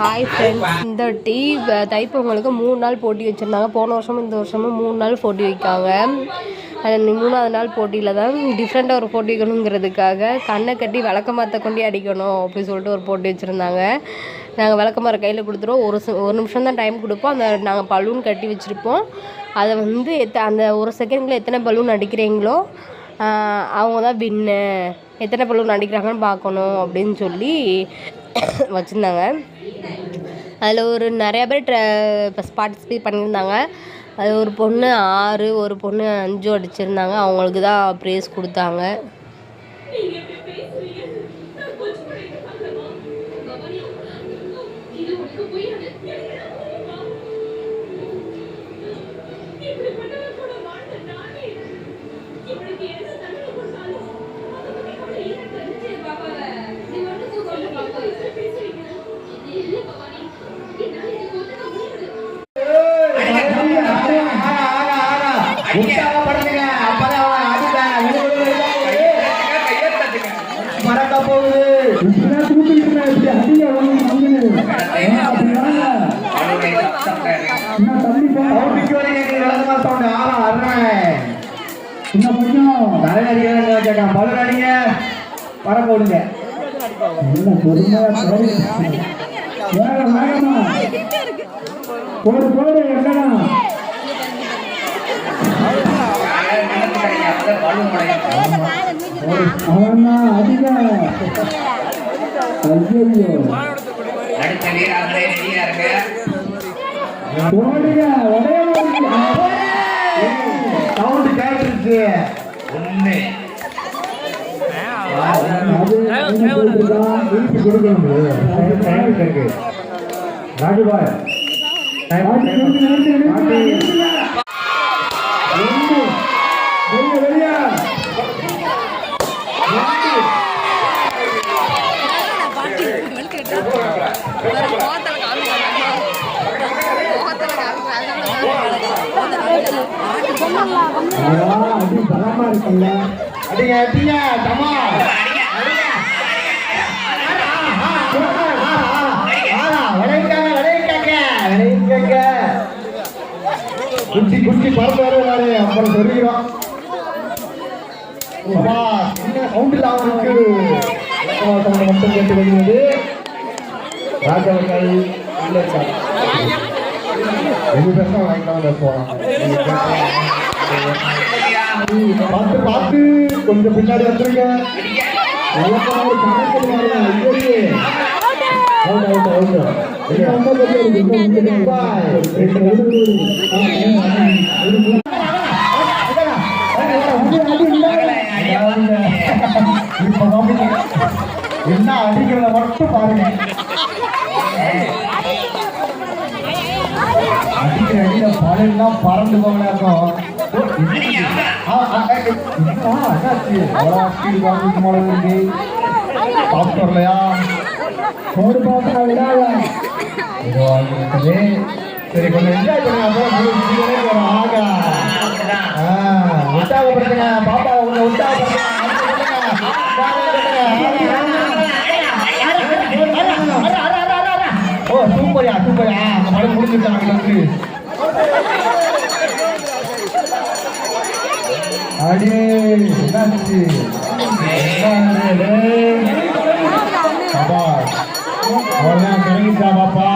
Hi friends இந்த tea தைப்பொங்கலுக்கு மூணு நாள் போட்டி வச்சுருந்தாங்க. போன வருஷமும் இந்த வருஷமும் மூணு நாள் போட்டி வைக்காங்க. அது மூணாவது நாள் போட்டியில் தான் டிஃப்ரெண்ட்டாக ஒரு போட்டி வைக்கணுங்கிறதுக்காக கண்ணை கட்டி விளக்கமாத்த கொண்டு அடிக்கணும் அப்படின்னு சொல்லிட்டு ஒரு போட்டி வச்சுருந்தாங்க. நாங்கள் விளக்கமாற கையில் கொடுத்துருவோம் ஒரு ஒரு நிமிஷம் தான் டைம் கொடுப்போம். அந்த நாங்கள் பலூன் கட்டி வச்சுருப்போம். அதை வந்து எத்த அந்த ஒரு செகண்டில் எத்தனை பலூன் அடிக்கிறீங்களோ அவங்க தான் வின்னு எத்தனை பலூன் அடிக்கிறாங்கன்னு பார்க்கணும் அப்படின்னு சொல்லி வச்சுருந்தாங்க. அதில் ஒரு நிறையா பேர் ட்ர இப்போ பார்ட்டிசிபேட் பண்ணியிருந்தாங்க. அது ஒரு பொண்ணு ஆறு ஒரு பொண்ணு அஞ்சும் அடிச்சிருந்தாங்க. அவங்களுக்கு தான் ப்ரைஸ் கொடுத்தாங்க. அருமை. தலையில அடிக்கிறேன்னு வச்சிருக்கான். பலூன் அடிங்க. பறக்க விடுங்க. போடு போடு எங்கடா அவனா அதிக ஐயோ போடுங்க ஒரே ஒரு Sound கேட்டுருச்சு. அது ராஜபாய் போட்டுருக்கான்? திருப்பி கொடுக்கணும் ராஜுபாய் அடி பலமா இருக்குல்ல அடிங்க, அடிங்க, தம்மா. குச்சி குச்சி பறந்து வருவாரு அப்புறம் சொல்லிக்கிறோம் மட்டும் கேட்டு வருகிறது ராஜாக்கள் இல்லை சார் எது பேசா வாங்கிக்கலாம் பார்த்து பார்த்து. கொஞ்சம் பின்னாடி வந்துருங்க. என்ன அடிக்கிறத மட்டும் பாருங்க. அடிக்கிற அடியில பலெல்லாம் பறந்து போகலாக்கும் சாப்பிட்டு போடு பாப்பா விடாத சரி கொஞ்சம் என்ஜாய் பண்ணுங்க ஆகா. உற்சாகப்படுத்துங்க. பாப்பா உங்க உற்சாகப்படுத்துங்க. முடிஞ்சுட்டாங்க வந்து அடே என்னாச்சு பாப்பா. பாப்பா